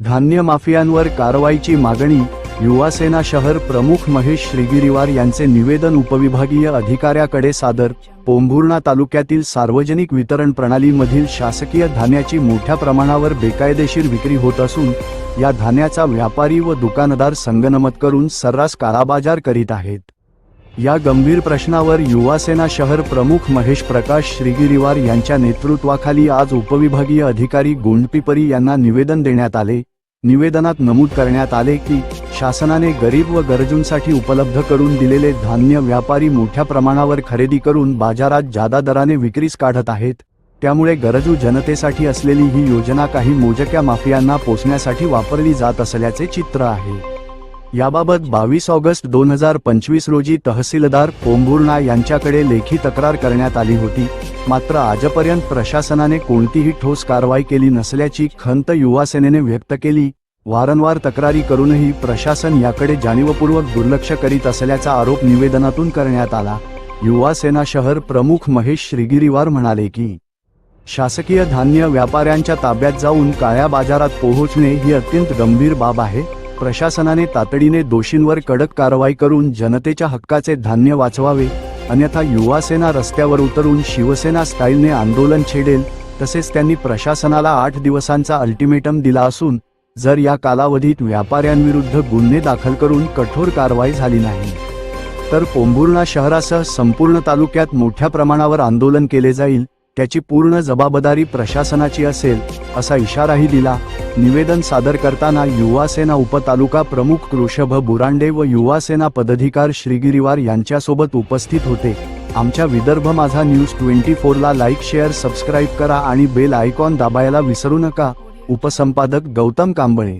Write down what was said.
धान्य माफियांवर कारवाईची मागणी युवासेना शहर प्रमुख महेश श्रीगिरीवार यांचे निवेदन उपविभागीय अधिकाऱ्याकडे सादर. पोंभुर्णा तालुक्यातील सार्वजनिक वितरण प्रणालीमधील शासकीय धान्याची मोठ्या प्रमाणावर बेकायदेशीर विक्री होत असून या धान्याचा व्यापारी व दुकानदार संगनमत करून सर्रास काळाबाजार करीत आहेत. या गंभीर प्रश्नावर युवासेना शहर प्रमुख महेश प्रकाश श्रीगिरीवार यांच्या नेतृत्वाखाली आज उपविभागीय अधिकारी गोंडपिपरी यांना निवेदन देण्यात आले. निवेदनात नमूद करण्यात आले की शासनाने गरीब व गरजूंसाठी उपलब्ध करून दिलेले धान्य व्यापारी मोठ्या प्रमाणावर खरेदी करून बाजारात जादा दराने विक्रीस काढत आहेत. त्यामुळे गरजू जनतेसाठी असलेली ही योजना काही मोजक्या माफियांना पोचण्यासाठी वापरली जात असल्याचे चित्र आहे. याबाबत बावीस ऑगस्ट दोन हजार पंचवीस रोजी तहसीलदार पोंभुर्णा यांच्याकडे लेखी तक्रार करण्यात आली होती. मात्र आजपर्यंत प्रशासनाने कोणतीही ठोस कारवाई केली नसल्याची खंत युवासेनेने व्यक्त केली. वारंवार तक्रारी करूनही प्रशासन याकडे जाणीवपूर्वक दुर्लक्ष करीत असल्याचा आरोप निवेदनातून करण्यात आला. युवासेना शहर प्रमुख महेश श्रीगिरीवार म्हणाले की शासकीय धान्य व्यापाऱ्यांच्या ताब्यात जाऊन काळ्या बाजारात पोहोचणे ही अत्यंत गंभीर बाब आहे. प्रशासनाने तातडीने दोषींवर कडक कारवाई करून जनतेच्या हक्काचे धान्य वाचवावे अन्यथा युवासेना रस्त्यावर उतरून शिवसेना स्टाईलने आंदोलन छेडेल तसेच त्यांनी प्रशासनाला आठ दिवसांचा अल्टिमेटम दिला असून जर या कालावधीत व्यापाऱ्यांविरुद्ध गुन्हे दाखल करून कठोर कारवाई झाली नाही तर पोंभुर्णा शहरासह संपूर्ण तालुक्यात मोठ्या प्रमाणावर आंदोलन केले जाईल त्याची पूर्ण जबाबदारी प्रशासनाची असेल असा इशाराही दिला. निवेदन सादर करताना युवासेना उपतालुका प्रमुख कृषभ बुरांडे व युवासेना पदाधिकार श्रीगिरीवार यांच्यासोबत उपस्थित होते. आमच्या विदर्भ माझा न्यूज ट्वेंटी फोरला लाईक शेअर सबस्क्राईब करा आणि बेल आयकॉन दाबायला विसरू नका. उपसंपादक गौतम कांबळे.